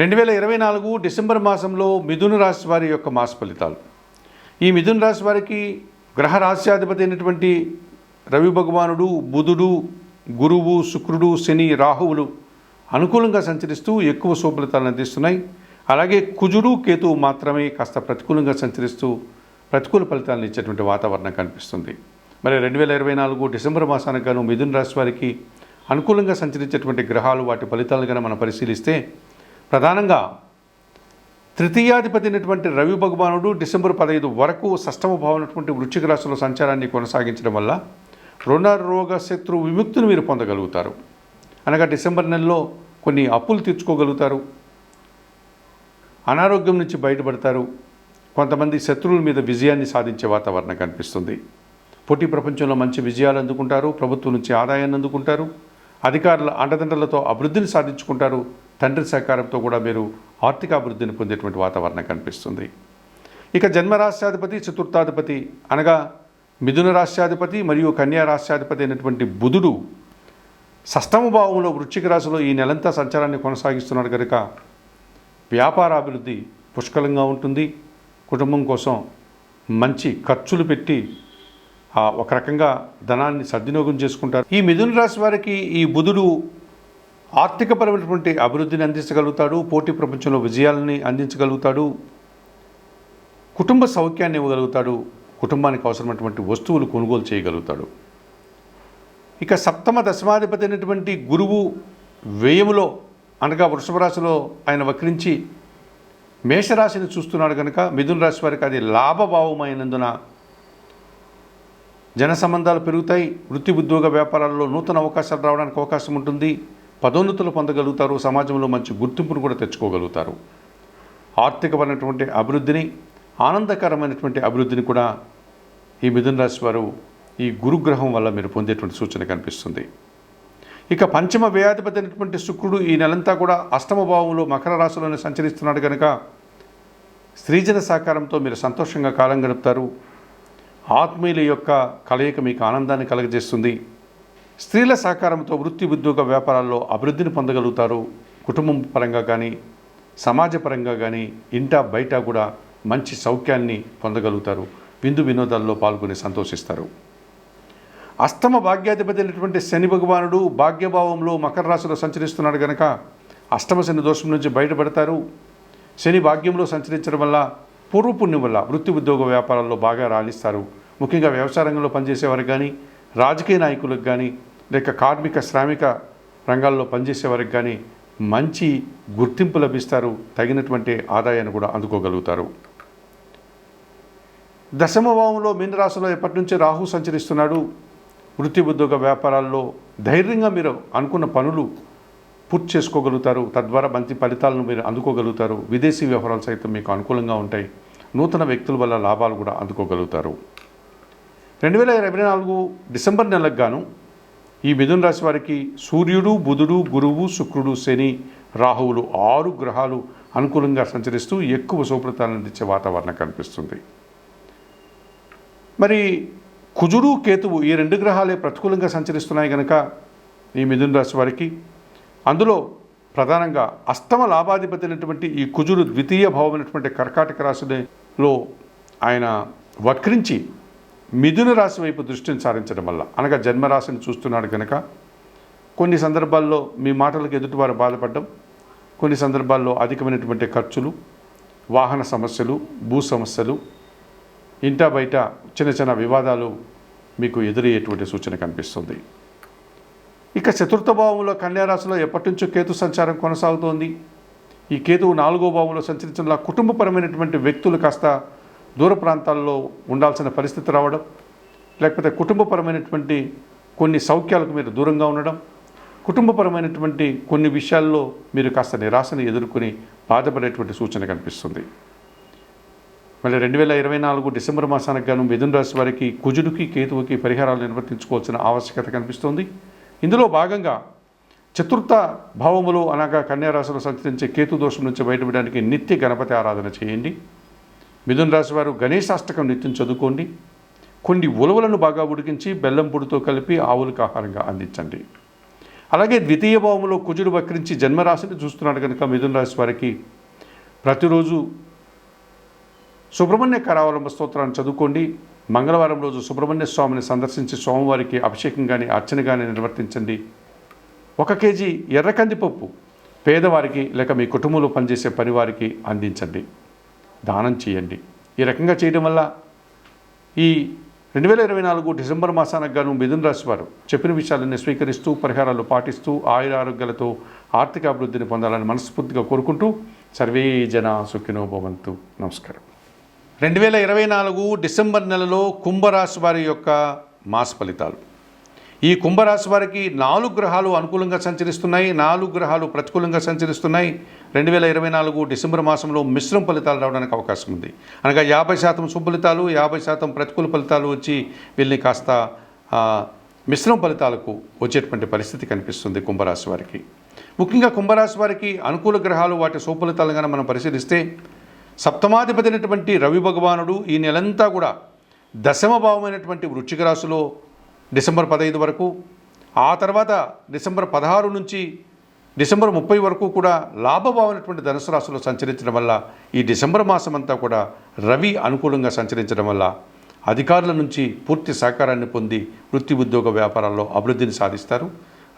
రెండు వేల ఇరవై నాలుగు డిసెంబర్ మాసంలో మిథున రాశి వారి యొక్క మాస ఫలితాలు. ఈ మిథున రాశి వారికి గ్రహ రాశ్యాధిపతి అయినటువంటి రవి భగవానుడు బుధుడు గురువు శుక్రుడు శని రాహువులు అనుకూలంగా సంచరిస్తూ ఎక్కువ శుభలితాలను అందిస్తున్నాయి. అలాగే కుజుడు కేతువు మాత్రమే కాస్త ప్రతికూలంగా సంచరిస్తూ ప్రతికూల ఫలితాలను ఇచ్చేటువంటి వాతావరణం కనిపిస్తుంది. మరి రెండు వేల ఇరవై నాలుగు డిసెంబర్ మాసానికి గాను మిథున రాశి వారికి అనుకూలంగా సంచరించేటువంటి గ్రహాలు వాటి ఫలితాలను కనుక మనం పరిశీలిస్తే ప్రధానంగా తృతీయాధిపతి అయినటువంటి రవి భగవానుడు డిసెంబర్ పదహైదు వరకు సష్టమ భావనటువంటి వృశ్చిక రాశిలో సంచారాన్ని కొనసాగించడం వల్ల రుణ రోగ శత్రు విముక్తిని మీరు పొందగలుగుతారు. అనగా డిసెంబర్ నెలలో కొన్ని అప్పులు తీర్చుకోగలుగుతారు. అనారోగ్యం నుంచి బయటపడతారు. కొంతమంది శత్రువుల మీద విజయాన్ని సాధించే వాతావరణం కనిపిస్తుంది. పోటీ ప్రపంచంలో మంచి విజయాలు అందుకుంటారు. ప్రభుత్వం నుంచి ఆదాయాన్ని అందుకుంటారు. అధికారుల అండదండలతో అభివృద్ధిని సాధించుకుంటారు. తండ్రి సహకారంతో కూడా మీరు ఆర్థిక అభివృద్ధిని పొందేటువంటి వాతావరణం కనిపిస్తుంది. ఇక జన్మరాశ్యాధిపతి చతుర్థాధిపతి అనగా మిథున రాశ్యాధిపతి మరియు కన్యా రాష్ట్రాధిపతి అయినటువంటి బుధుడు సష్టమ భావంలో వృశ్చిక రాశిలో ఈ నెలంతా సంచారాన్ని కొనసాగిస్తున్నాడు కనుక వ్యాపారాభివృద్ధి పుష్కలంగా ఉంటుంది. కుటుంబం కోసం మంచి ఖర్చులు పెట్టి ఒక రకంగా ధనాన్ని సద్వినియోగం చేసుకుంటారు. ఈ మిథున రాశి వారికి ఈ బుధుడు ఆర్థికపరమైనటువంటి అభివృద్ధిని అందించగలుగుతాడు పోటీ ప్రపంచంలో విజయాలని అందించగలుగుతాడు కుటుంబ సౌఖ్యాన్ని ఇవ్వగలుగుతాడు కుటుంబానికి అవసరమైనటువంటి వస్తువులు కొనుగోలు చేయగలుగుతాడు. ఇక సప్తమ దశమాధిపతి అయినటువంటి గురువు వ్యయములో అనగా వృషభ రాశిలో ఆయన వక్రించి మేషరాశిని చూస్తున్నాడు కనుక మిథున రాశి వారికి అది లాభభావమైనందున జన సంబంధాలు పెరుగుతాయి వృత్తి ఉద్యోగ వ్యాపారాల్లో నూతన అవకాశాలు రావడానికి అవకాశం ఉంటుంది. పదోన్నతులు పొందగలుగుతారు సమాజంలో మంచి గుర్తింపును కూడా తెచ్చుకోగలుగుతారు. ఆర్థికపరమైనటువంటి అభివృద్ధిని ఆనందకరమైనటువంటి అభివృద్ధిని కూడా ఈ మిథున రాశి వారు ఈ గురుగ్రహం వల్ల మీరు పొందేటువంటి సూచన కనిపిస్తుంది. ఇక పంచమ వ్యయాధిపతి అయినటువంటి శుక్రుడు ఈ నెలంతా కూడా అష్టమ భావంలో మకర రాశిలోనే సంచరిస్తున్నాడు కనుక స్త్రీజన సహకారంతో మీరు సంతోషంగా కాలం గడుపుతారు. ఆత్మీయుల యొక్క కలయిక మీకు ఆనందాన్ని కలగజేస్తుంది. స్త్రీల సహకారంతో వృత్తి ఉద్యోగ వ్యాపారాల్లో అభివృద్ధిని పొందగలుగుతారు. కుటుంబం పరంగా కానీ సమాజ పరంగా కానీ ఇంట బయట కూడా మంచి సౌఖ్యాన్ని పొందగలుగుతారు. విందు వినోదాల్లో పాల్గొని సంతోషిస్తారు. అష్టమ భాగ్యాధిపతి అయినటువంటి శని భగవానుడు భాగ్యభావంలో మకర రాశిలో సంచరిస్తున్నాడు కనుక అష్టమ శని దోషం నుంచి బయటపడతారు. శని భాగ్యంలో సంచరించడం వల్ల పూర్వపుణ్యం వల్ల వృత్తి ఉద్యోగ వ్యాపారాల్లో బాగా రాణిస్తారు. ముఖ్యంగా వ్యవసాయ రంగంలో పనిచేసేవారికి కానీ రాజకీయ నాయకులకు కానీ లేక కార్మిక శ్రామిక రంగాల్లో పనిచేసే వారికి కానీ మంచి గుర్తింపు లభిస్తారు తగినటువంటి ఆదాయాన్ని కూడా అందుకోగలుగుతారు. దశమభావంలో మీనరాశిలో ఎప్పటి నుంచే రాహు సంచరిస్తున్నాడు. వృత్తి ఉద్యోగ వ్యాపారాల్లో ధైర్యంగా మీరు అనుకున్న పనులు పూర్తి చేసుకోగలుగుతారు. తద్వారా మంచి ఫలితాలను మీరు అందుకోగలుగుతారు. విదేశీ వ్యవహారాలు సైతం మీకు అనుకూలంగా ఉంటాయి. నూతన వ్యక్తుల వల్ల లాభాలు కూడా అందుకోగలుగుతారు. రెండు వేల ఇరవై నాలుగు డిసెంబర్ నెలకు గాను ఈ మిథున రాశి వారికి సూర్యుడు బుధుడు గురువు శుక్రుడు శని రాహువులు ఆరు గ్రహాలు అనుకూలంగా సంచరిస్తూ ఎక్కువ శుభ్రతాలను అందించే వాతావరణం కనిపిస్తుంది. మరి కుజుడు కేతువు ఈ రెండు గ్రహాలే ప్రతికూలంగా సంచరిస్తున్నాయి కనుక ఈ మిథున రాశి వారికి. అందులో ప్రధానంగా అష్టమ లాభాధిపతి అయినటువంటి ఈ కుజుడు ద్వితీయ భావమైనటువంటి కర్కాటక రాశిలో ఆయన వక్రించి మిథున రాశి వైపు దృష్టిని సారించడం వల్ల. అనగా జన్మరాశిని చూస్తున్నాడు కనుక కొన్ని సందర్భాల్లో మీ మాటలకు ఎదుటివారు బాధపడడం కొన్ని సందర్భాల్లో అధికమైనటువంటి ఖర్చులు వాహన సమస్యలు భూ సమస్యలు ఇంటా బయట చిన్న చిన్న వివాదాలు మీకు ఎదురయ్యేటువంటి సూచన కనిపిస్తుంది. ఇక చతుర్థ భావంలో కన్యారాశిలో ఎప్పటి నుంచో కేతు సంచారం కొనసాగుతోంది. ఈ కేతువు నాలుగో భావంలో సంచరించిన కుటుంబపరమైనటువంటి వ్యక్తులు కాస్త దూర ప్రాంతాల్లో ఉండాల్సిన పరిస్థితి రావడం లేకపోతే కుటుంబపరమైనటువంటి కొన్ని సౌఖ్యాలకు మీరు దూరంగా ఉండడం కుటుంబపరమైనటువంటి కొన్ని విషయాల్లో మీరు కాస్త నిరాశను ఎదుర్కొని బాధపడేటువంటి సూచన కనిపిస్తుంది. మళ్ళీ రెండు వేల ఇరవై నాలుగు డిసెంబర్ మాసానికి గాను మిథున రాశి వారికి కుజుడికి కేతువుకి పరిహారాలు నిర్వర్తించుకోవాల్సిన ఆవశ్యకత కనిపిస్తుంది. ఇందులో భాగంగా చతుర్థ భావములు అనగా కన్యారాశిలో సంచరించే కేతు దోషం నుంచి బయటపడడానికి నిత్య గణపతి ఆరాధన చేయండి. మిథున్ రాశి వారు అష్టకం నిత్యం చదువుకోండి. కొన్ని ఉలవలను బాగా ఉడికించి బెల్లం పొడితో కలిపి ఆవులకు ఆహారంగా అందించండి. అలాగే ద్వితీయ భావంలో కుజుడు వక్రించి జన్మరాశిని చూస్తున్నాడు కనుక మిథున రాశి వారికి ప్రతిరోజు సుబ్రహ్మణ్య కరావలంబ స్తోత్రాన్ని చదువుకోండి. మంగళవారం రోజు సుబ్రహ్మణ్య స్వామిని సందర్శించి స్వామివారికి అభిషేకం కానీ అర్చన కానీ నిర్వర్తించండి. ఒక కేజీ ఎర్ర కందిపప్పు పేదవారికి లేక మీ కుటుంబంలో పనిచేసే పనివారికి అందించండి. దానం చేయండి. ఈ రకంగా చేయడం వల్ల ఈ రెండు వేల ఇరవై నాలుగు డిసెంబర్ మాసానికి గాను మిథున రాశి వారు చెప్పిన విషయాలన్నీ స్వీకరిస్తూ పరిహారాలు పాటిస్తూ ఆయుర ఆరోగ్యాలతో ఆర్థిక అభివృద్ధిని పొందాలని మనస్ఫూర్తిగా కోరుకుంటూ సర్వే జన సుఖినో భవంతు. నమస్కారం. రెండు వేల ఇరవై నాలుగు డిసెంబర్ నెలలో కుంభరాశి వారి యొక్క మాస ఫలితాలు. ఈ కుంభరాశి వారికి నాలుగు గ్రహాలు అనుకూలంగా సంచరిస్తున్నాయి నాలుగు గ్రహాలు ప్రతికూలంగా సంచరిస్తున్నాయి. రెండు వేల ఇరవై నాలుగు డిసెంబర్ మాసంలో మిశ్రమ ఫలితాలు రావడానికి అవకాశం ఉంది. అనగా యాభై శాతం సుఫలితాలు యాభై శాతం ప్రతికూల ఫలితాలు వచ్చి వీళ్ళని కాస్త మిశ్రం మిశ్రమ ఫలితాలకు వచ్చేటువంటి పరిస్థితి కనిపిస్తుంది కుంభరాశి వారికి. ముఖ్యంగా కుంభరాశి వారికి అనుకూల గ్రహాలు వాటి సుఫలితాలుగా కనుక మనం పరిశీలిస్తే సప్తమాధిపతి అయినటువంటి రవి భగవానుడు ఈ నెలంతా కూడా దశమ భావమైనటువంటి రాశిలో డిసెంబర్ పదహైదు వరకు ఆ తర్వాత డిసెంబర్ పదహారు నుంచి డిసెంబర్ ముప్పై వరకు కూడా లాభభావనటువంటి ధనుసు రాశిలో సంచరించడం వల్ల ఈ డిసెంబర్ మాసం అంతా కూడా రవి అనుకూలంగా సంచరించడం వల్ల అధికారుల నుంచి పూర్తి సహకారాన్ని పొంది వృత్తి ఉద్యోగ వ్యాపారాల్లో అభివృద్ధిని సాధిస్తారు.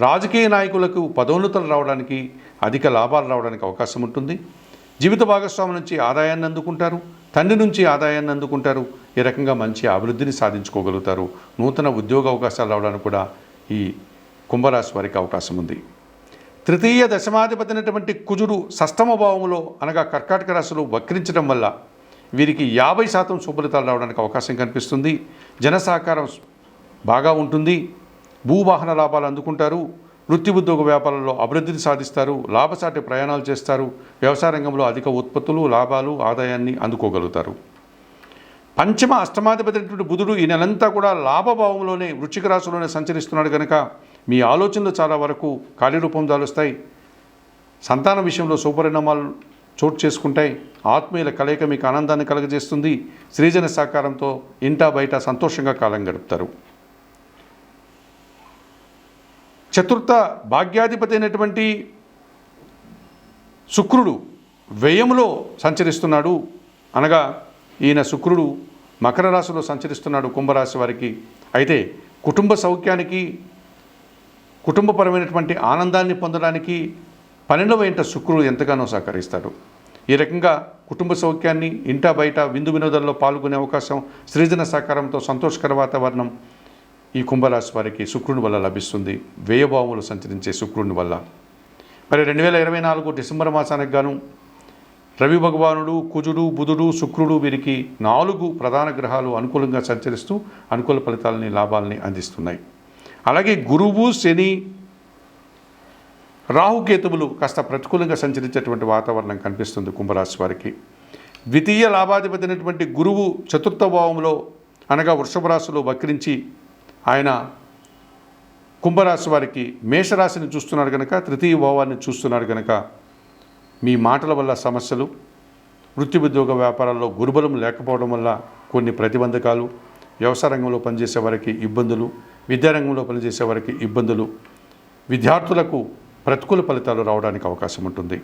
రాజకీయ నాయకులకు పదోన్నతులు రావడానికి అధిక లాభాలు రావడానికి అవకాశం ఉంటుంది. జీవిత భాగస్వామి నుంచి ఆదాయాన్ని అందుకుంటారు. తండ్రి నుంచి ఆదాయాన్ని అందుకుంటారు. ఈ రకంగా మంచి అభివృద్ధిని సాధించుకోగలుగుతారు. నూతన ఉద్యోగ అవకాశాలు రావడానికి కూడా ఈ కుంభరాశి వారికి అవకాశం ఉంది. తృతీయ దశమాధిపతి అయినటువంటి కుజుడు షష్టమ భావములో అనగా కర్కాటక రాశిలో వక్రించడం వల్ల వీరికి యాభై శాతం సుఫలితాలు రావడానికి అవకాశం కనిపిస్తుంది. జన సహకారం బాగా ఉంటుంది. భూవాహన లాభాలు అందుకుంటారు. వృత్తి ఉద్యోగ వ్యాపారాల్లో అభివృద్ధిని సాధిస్తారు లాభసాటి ప్రయాణాలు చేస్తారు వ్యవసాయ రంగంలో అధిక ఉత్పత్తులు లాభాలు ఆదాయాన్ని అందుకోగలుగుతారు. పంచమ అష్టమాధిపతి బుధుడు ఈ నెలంతా కూడా లాభభావంలోనే వృచ్చిక రాశిలోనే సంచరిస్తున్నాడు కనుక మీ ఆలోచనలు చాలా వరకు కార్యరూపం దాలుస్తాయి. సంతాన విషయంలో సుపరిణామాలు చోటు చేసుకుంటాయి. ఆత్మీయుల కలయిక మీకు ఆనందాన్ని కలగజేస్తుంది. సృజన సహకారంతో ఇంటా బయట సంతోషంగా కాలం గడుపుతారు. చతుర్థ భాగ్యాధిపతి అయినటువంటి శుక్రుడు వ్యయములో సంచరిస్తున్నాడు. అనగా ఈయన శుక్రుడు మకర రాశిలో సంచరిస్తున్నాడు కుంభరాశి వారికి. అయితే కుటుంబ సౌఖ్యానికి కుటుంబపరమైనటువంటి ఆనందాన్ని పొందడానికి పన్నెండవ ఇంట శుక్రుడు ఎంతగానో సహకరిస్తాడు. ఈ రకంగా కుటుంబ సౌఖ్యాన్ని ఇంటా బయట విందు వినోదాల్లో పాల్గొనే అవకాశం సృజన సహకారంతో సంతోషకర వాతావరణం ఈ కుంభరాశి వారికి శుక్రుని వల్ల లభిస్తుంది. వ్యయభావములు సంచరించే శుక్రుని వల్ల. మరి రెండు వేల ఇరవై నాలుగు డిసెంబర్ మాసానికి గాను రవి భగవానుడు కుజుడు బుధుడు శుక్రుడు వీరికి నాలుగు ప్రధాన గ్రహాలు అనుకూలంగా సంచరిస్తూ అనుకూల ఫలితాలని లాభాలని అందిస్తున్నాయి. అలాగే గురువు శని రాహుకేతువులు కాస్త ప్రతికూలంగా సంచరించేటువంటి వాతావరణం కనిపిస్తుంది కుంభరాశి వారికి. ద్వితీయ లాభాధిపతి అయినటువంటి గురువు చతుర్థ భావంలో అనగా వృషభ రాశిలో వక్రించి ఆయన కుంభరాశి వారికి మేషరాశిని చూస్తున్నారు కనుక తృతీయ భావాన్ని చూస్తున్నారు కనుక మీ మాటల వల్ల సమస్యలు వృత్తి ఉద్యోగ వ్యాపారాల్లో గురుబలం లేకపోవడం వల్ల కొన్ని ప్రతిబంధకాలు వ్యవసాయ రంగంలో పనిచేసే వారికి ఇబ్బందులు విద్యారంగంలో పనిచేసే వారికి ఇబ్బందులు విద్యార్థులకు ప్రతికూల ఫలితాలు రావడానికి అవకాశం ఉంటుంది.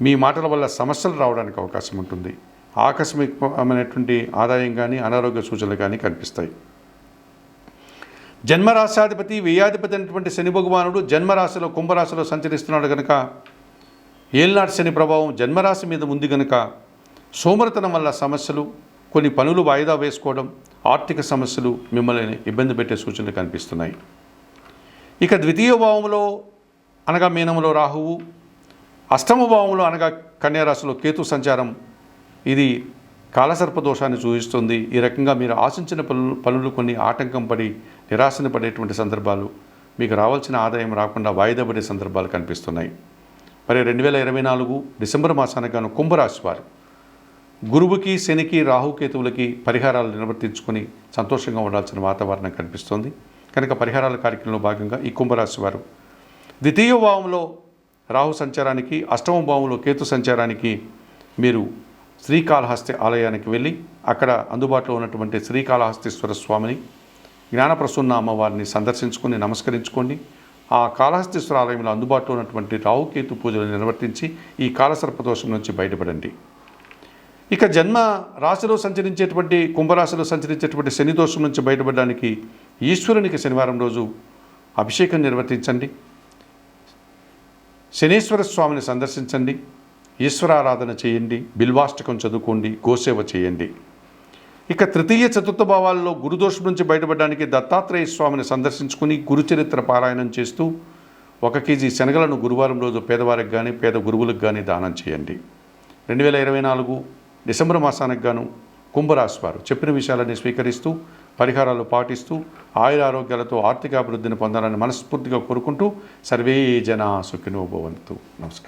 మీ మాటల వల్ల సమస్యలు రావడానికి అవకాశం ఉంటుంది. ఆకస్మికమైనటువంటి ఆదాయం కానీ అనారోగ్య సూచనలు కానీ కనిపిస్తాయి. జన్మరాశాధిపతి వ్యయాధిపతి అయినటువంటి శని భగవానుడు జన్మరాశిలో కుంభరాశిలో సంచరిస్తున్నాడు కనుక ఏళ్ళనాటి శని ప్రభావం జన్మరాశి మీద ఉంది కనుక సోమరతనం వల్ల సమస్యలు కొన్ని పనులు వాయిదా వేసుకోవడం ఆర్థిక సమస్యలు మిమ్మల్ని ఇబ్బంది పెట్టే సూచనలు కనిపిస్తున్నాయి. ఇక ద్వితీయ భావంలో అనగా మీనంలో రాహువు అష్టమ భావంలో అనగా కన్యారాశిలో కేతు సంచారం ఇది కాలసర్ప దోషాన్ని సూచిస్తుంది. ఈ రకంగా మీరు ఆశించిన పనులు పనులు కొన్ని ఆటంకం పడి నిరాశన పడేటువంటి సందర్భాలు మీకు రావాల్సిన ఆదాయం రాకుండా వాయిదా పడే సందర్భాలు కనిపిస్తున్నాయి. మరి రెండు వేల ఇరవై నాలుగు డిసెంబర్ మాసానికి గాను కుంభరాశి వారు గురువుకి శనికి రాహుకేతువులకి పరిహారాలు నిర్వర్తించుకొని సంతోషంగా ఉండాల్సిన వాతావరణం కనిపిస్తోంది. కనుక పరిహారాల కార్యక్రమంలో భాగంగా ఈ కుంభరాశి వారు ద్వితీయ భావంలో రాహు సంచారానికి అష్టమ భావంలో కేతు సంచారానికి మీరు శ్రీకాళహస్తి ఆలయానికి వెళ్ళి అక్కడ అందుబాటులో ఉన్నటువంటి శ్రీకాళహస్తీశ్వర స్వామిని జ్ఞానప్రసన్న అమ్మవారిని సందర్శించుకొని నమస్కరించుకోండి. ఆ కాళహస్తీశ్వర ఆలయంలో అందుబాటులో ఉన్నటువంటి రావుకేతు పూజలు నిర్వర్తించి ఈ కాలసర్పదోషం నుంచి బయటపడండి. ఇక జన్మ రాశిలో సంచరించేటువంటి కుంభరాశిలో సంచరించేటువంటి శని దోషం నుంచి బయటపడడానికి ఈశ్వరునికి శనివారం రోజు అభిషేకం నిర్వర్తించండి. శనీశ్వర స్వామిని సందర్శించండి. ఈశ్వరారాధన చేయండి. బిల్వాష్టకం చదువుకోండి. గోసేవ చేయండి. ఇక తృతీయ చతుర్థ భావాల్లో గురుదోషం నుంచి బయటపడడానికి దత్తాత్రేయ స్వామిని సందర్శించుకుని గురుచరిత్ర పారాయణం చేస్తూ ఒక కేజీ శనగలను గురువారం రోజు పేదవారికి కానీ పేద గురువులకు కానీ దానం చేయండి. రెండు వేల ఇరవై నాలుగు డిసెంబర్ మాసానికి గాను కుంభరాశి వారు చెప్పిన విషయాలన్నీ స్వీకరిస్తూ పరిహారాలు పాటిస్తూ ఆయుర ఆరోగ్యాలతో ఆర్థికాభివృద్ధిని పొందాలని మనస్ఫూర్తిగా కోరుకుంటూ సర్వే జన సుఖినోభవంతు నమస్కారం.